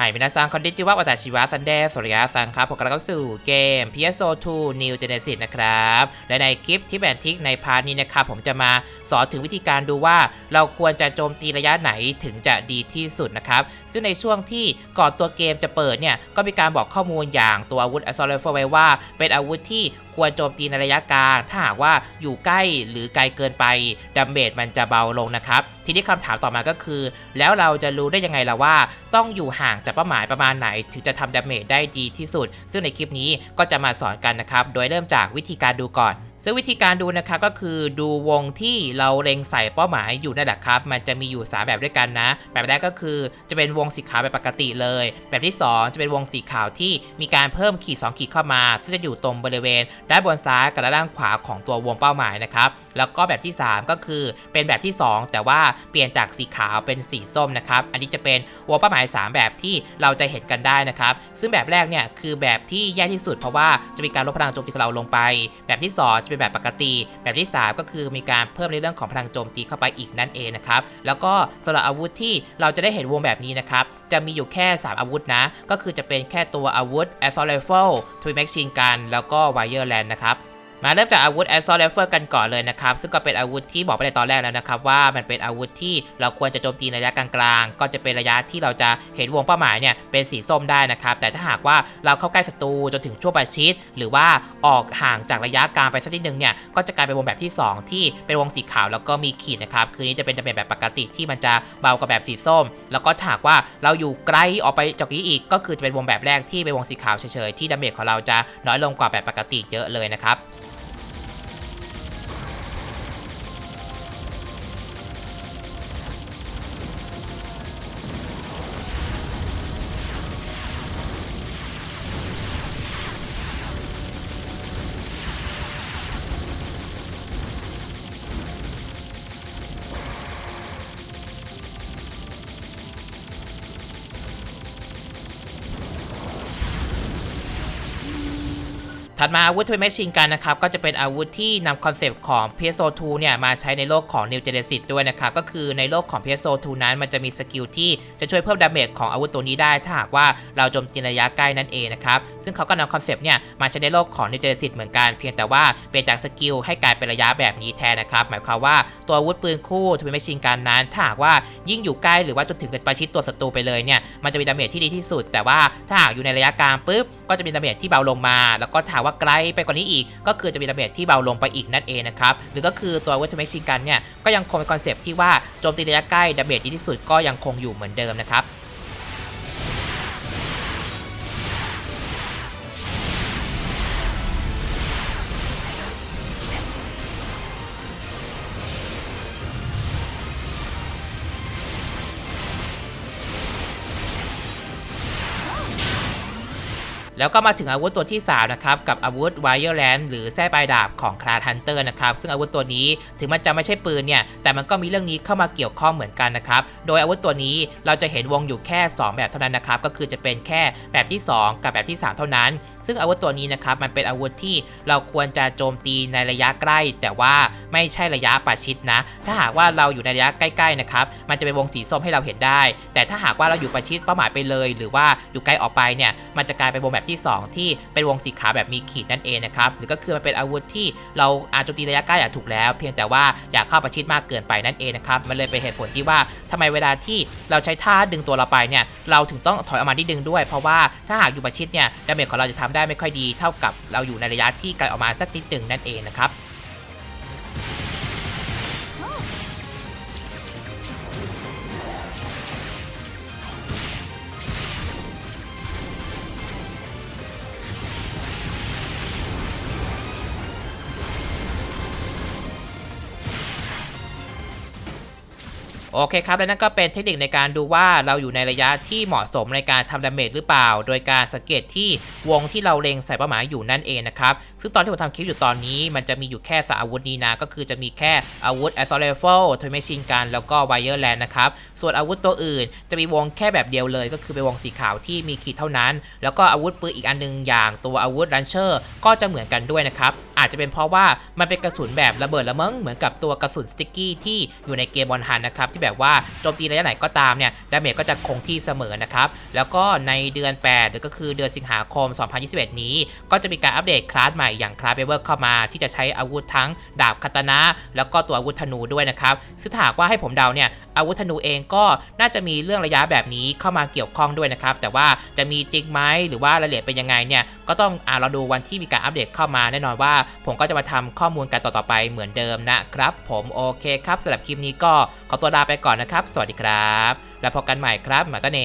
หายไปนะซังคอนดิจิวะวัตชิวะซันเดสุริยะซังครับผมกำลังเข้าสู่เกม PSO 2 New Genesis นะครับ และในคลิปที่แบนทิกในพาร์ทนี้นะครับ ผมจะมาสอนถึงวิธีการดูว่าเราควรจะโจมตีระยะไหนถึงจะดีที่สุดนะครับ ซึ่งในช่วงที่ก่อนตัวเกมจะเปิดเนี่ย ก็มีการบอกข้อมูลอย่างตัวอาวุธอซ s o เ i f e r ไว้ว่า เป็นอาวุธที่ควรโจมตีในระยะกลางถ้าหากว่าอยู่ใกล้หรือไกลเกินไปดาเมจมันจะเบาลงนะครับ ทีนี้คำถามต่อมาก็คือ แล้วเราจะรู้ได้ยังไงล่ะว่า ต้องอยู่ห่างจากเป้าหมายประมาณไหน ถึงจะทำดาเมจได้ดีที่สุด ซึ่งในคลิปนี้ก็จะมาสอนกันนะครับ โดยเริ่มจากวิธีการดูก่อน ซึ่งวิธีการดูนะครับก็คือดูวงที่เราเล็งใส่เป้าหมายอยู่นั่นแหละครับ มันจะมีอยู่ 3 แบบด้วยกันนะ แบบแรกก็คือจะเป็นวงสีขาวแบบปกติเลย แบบที่ 2 จะเป็นวงสีขาวที่มีการเพิ่มขีด 2 ขีดเข้ามา ซึ่งจะอยู่ตรงบริเวณ ด้านบนซ้ายกับด้านขวาของตัววงเป้าหมายนะครับ แล้วก็แบบที่ 3 ก็คือเป็นแบบที่ 2 แต่ว่าเปลี่ยนจากสีขาวเป็นสีส้มนะครับ อันนี้จะเป็นวงเป้าหมาย 3 แบบที่เราจะเห็นกันได้นะครับ ซึ่งแบบแรกเนี่ยคือแบบที่แย่ที่สุดเพราะว่าจะมีการลดพลังโจมตีของเราลงไป แบบที่ 2จะเป็นแบบปกติ แบบที่ 3 ก็คือมีการเพิ่มในเรื่องของพลังโจมตีเข้าไปอีกนั่นเองนะครับแล้วก็สำหรับอาวุธที่เราจะได้เห็นวงแบบนี้นะครับจะมีอยู่แค่ 3 อาวุธนะ ก็คือจะเป็นแค่ตัวอาวุธ Assault Rifle Twin Machine Gun แล้วก็ Wireland นะครับ มาเริ่มจากอาวุธ Assault Rifle กันก่อนเลยนะครับ ซึ่งก็เป็นอาวุธที่บอกไปในตอนแรกแล้วนะครับ ว่ามันเป็นอาวุธที่เราควรจะโจมตีในระยะกลางๆ ก็จะเป็นระยะที่เราจะเห็นวงเป้าหมายเนี่ยเป็นสีส้มได้นะครับ แต่ถ้าหากว่าเราเข้าใกล้ศัตรูจนถึงช่วงประชิด หรือว่าออกห่างจากระยะกลางไปสักนิดนึงเนี่ย ก็จะกลายเป็นวงแบบที่ 2 ที่เป็นวงสีขาวแล้วก็มีขีดนะครับ คือนี้จะเป็นดาเมจแบบปกติที่มันจะเบากว่าแบบสีส้ม แล้วก็ถ้าหากว่าเราอยู่ไกลออกไปจากนี้อีก ก็คือจะเป็นวงแบบแรกที่เป็นวงสีขาวเฉยๆที่ดาเมจของเราจะน้อยลงกว่าแบบปกติเยอะเลยนะครับ ถัดมาอาวุธทว m แมชชินกันนะครับก็จะเป็นอาวุธที่นำคอนเซปต์ของ PSO2 เนี่ยมาใช้ในโลกของ New Genesis ด้วยนะครับก็คือในโลกของ PSO2 นั้นมันจะมีสกิลที่จะช่วยเพิ่มดาเมจของอาวุธตัวนี้ได้ถ้าหากว่าเราโจมตีระยะใกล้นั่นเองนะครับซึ่งเขาก็นำคอนเซปต์เนี่ยมาใช้ในโลกของ New Genesis เหมือนกัน เพียงแต่ว่าเปลี่ยนจากสกิลให้กลายเป็นระยะแบบนี้แทนนะครับหมายความว่าตัวอาวุธปืนคู่ทว m แมชชินกันนั้นถ้าหากว่ายิ่งอยู่ใกล้หรือว่าจนถึงประชิดตัวศัตรูไปเลยเนี่ยมันจะมีดาเมจที่ดีที่สุด แต่ว่าถ้าหากอยู่ในระยะกลางปุ๊บ ก็จะมีดาเมจที่เบาลงมา แล้วก็ถามว่าไกลไปกว่านี้อีก ก็คือจะมีดาเมจที่เบาลงไปอีกนั่นเองนะครับ หรือก็คือตัววัตถุเมชิกันเนี่ย ก็ยังคงเป็นคอนเซปต์ที่ว่าโจมตีระยะใกล้ดาเมจดีที่สุดก็ยังคงอยู่เหมือนเดิมนะครับ แล้วก็มาถึงอาวุธตัวที่ 3 นะครับ กับอาวุธ Wireland หรือแส้ปลายดาบของคลาทันเตอร์นะครับ ซึ่งอาวุธตัวนี้ถึงมันจะไม่ใช่ปืนเนี่ย แต่มันก็มีเรื่องนี้เข้ามาเกี่ยวข้องเหมือนกันนะครับ โดยอาวุธตัวนี้เราจะเห็นวงอยู่แค่ 2 แบบเท่านั้นนะครับ ก็คือจะเป็นแค่แบบที่ 2 กับแบบที่ 3 เท่านั้น ซึ่งอาวุธตัวนี้นะครับมันเป็นอาวุธที่เราควรจะโจมตีในระยะใกล้ แต่ว่าไม่ใช่ระยะประชิดนะ ถ้าหากว่าเราอยู่ในระยะใกล้ๆนะครับ มันจะเป็นวงสีส้มให้เราเห็นได้ แต่ถ้าหากว่าเราอยู่ประชิดเป้าหมายไปเลย หรือว่าอยู่ไกลออกไปเนี่ย มันจะกลายเป็นวงแบบที่ 2 ที่เป็นวงสีขาวแบบมีขีดนั่นเองนะครับหรือก็คือมันเป็นอาวุธที่เราอาจโจมตีระยะใกล้อะถูกแล้ว เพียงแต่ว่าอยากเข้าประชิดมากเกินไปนั่นเองนะครับมันเลยเป็นเหตุผลที่ว่าทำไมเวลาที่เราใช้ท่าดึงตัวเราไปเนี่ยเราถึงต้องถอยออกมาที่ดึงด้วย เพราะว่าถ้าหากอยู่ประชิดเนี่ยดาเมจของเราจะทำได้ไม่ค่อยดี เท่ากับเราอยู่ในระยะที่ไกลออกมาสักนิดหนึ่งนั่นเองนะครับ โอเคครับ และนั่นก็เป็นเทคนิคในการดูว่าเราอยู่ในระยะที่เหมาะสมในการทำดาเมจหรือเปล่า โดยการสังเกตที่วงที่เราเล็งใส่เป้าหมายอยู่นั่นเองนะครับ ซึ่งตอนที่ผมทำคลิปอยู่ตอนนี้ มันจะมีอยู่แค่สาอาวุธนี้นะ ก็คือจะมีแค่อาวุธ Assault Rifle t o y Machine Gun แล้วก็ Wireland นะครับ ส่วนอาวุธตัวอื่น จะมีวงแค่แบบเดียวเลย ก็คือเป็นวงสีขาวที่มีขีดเท่านั้น แล้วก็อาวุธปืนอีกอันหนึงอย่างตัวอาวุธ Launcher ก็จะเหมือนกันด้วยนะครับอาจจะเป็นเพราะว่ามันเป็นกระสุนแบบระเบิดละมั้งเหมือนกับตัวกระสุนสติ๊กกี้ที่อยู่ในเกมบอลฮันนะครับที่ที่แบบว่าโจมตีระยะไหนก็ตามเนี่ยดาเมจก็จะคงที่เสมอนะครับ แล้วก็ในเดือน 8 หรือก็คือเดือนสิงหาคม 2021 นี้ ก็จะมีการอัปเดตคลาสใหม่อย่างคลาสเบเวอร์เข้ามา ที่จะใช้อาวุธทั้งดาบคาตานะแล้วก็ตัวอาวุธธนูด้วยนะครับซึ่งถ้าหากว่าให้ผมเดาเนี่ยอาวุธธนูเองก็น่าจะมีเรื่องระยะแบบนี้เข้ามาเกี่ยวข้องด้วยนะครับ แต่ว่าจะมีจริงไหมหรือว่ารายละเอียดเป็นยังไงเนี่ยก็ต้องอ่าเราดูวันที่มีการอัปเดตเข้ามาแน่นอนว่า ผมก็จะมาทำข้อมูลกันต่อๆไปเหมือนเดิมนะครับ ผมโอเคครับสำหรับคลิปนี้ก็ ขอตัวลาไปก่อนนะครับ สวัสดีครับ แล้วพบกันใหม่ครับหมาตาเน